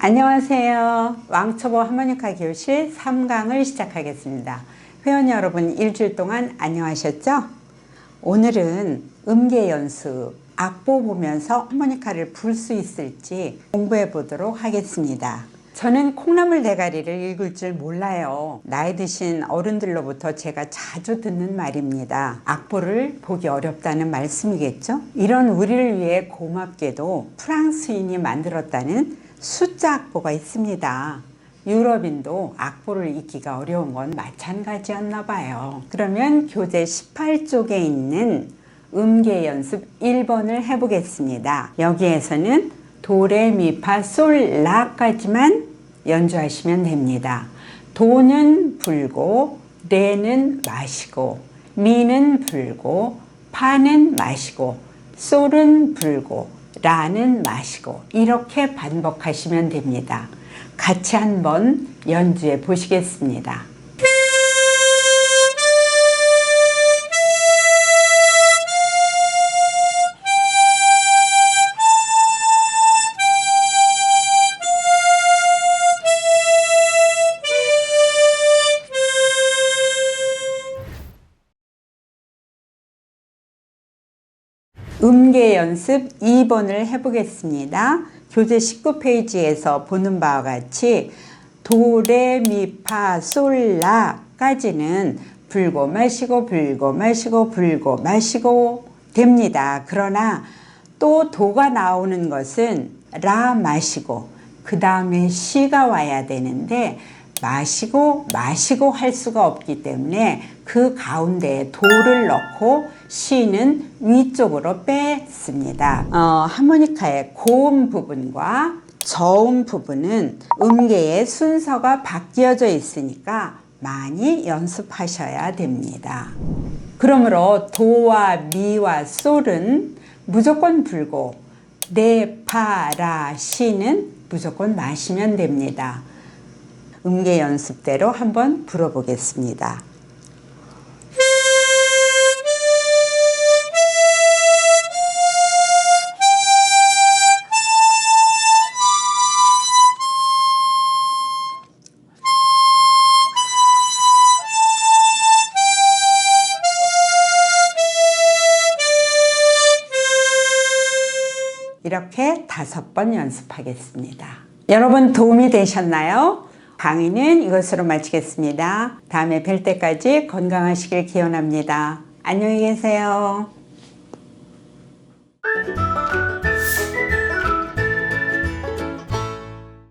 안녕하세요. 왕초보 하모니카 교실 3강을 시작하겠습니다. 회원 여러분 일주일 동안 안녕하셨죠? 오늘은 음계 연습, 악보 보면서 하모니카를 불 수 있을지 공부해 보도록 하겠습니다. 저는 콩나물 대가리를 읽을 줄 몰라요. 나이 드신 어른들로부터 제가 자주 듣는 말입니다. 악보를 보기 어렵다는 말씀이겠죠? 이런 우리를 위해 고맙게도 프랑스인이 만들었다는 숫자 악보가 있습니다. 유럽인도 악보를 읽기가 어려운 건 마찬가지였나 봐요. 그러면 교재 18쪽에 있는 음계 연습 1번을 해보겠습니다. 여기에서는 도레미파 솔 라까지만 연주하시면 됩니다. 도는 불고 레는 마시고 미는 불고 파는 마시고 솔은 불고 라는 마시고 이렇게 반복하시면 됩니다. 같이 한번 연주해 보시겠습니다. 음계 연습 2번을 해보겠습니다. 교재 19페이지에서 보는 바와 같이 도, 레, 미, 파, 솔, 라까지는 불고 마시고 불고 마시고 불고 마시고 됩니다. 그러나 또 도가 나오는 것은 라 마시고 그 다음에 시가 와야 되는데 마시고 마시고 할 수가 없기 때문에 그 가운데에 도를 넣고 시는 위쪽으로 뺐습니다. 어, 하모니카의 고음 부분과 저음 부분은 음계의 순서가 바뀌어져 있으니까 많이 연습하셔야 됩니다. 그러므로 도와 미와 솔은 무조건 불고 레, 파, 라, 시는 무조건 마시면 됩니다. 음계 연습대로 한번 불어보겠습니다. 이렇게 다섯 번 연습하겠습니다. 여러분 도움이 되셨나요? 강의는 이것으로 마치겠습니다. 다음에 뵐 때까지 건강하시길 기원합니다. 안녕히 계세요.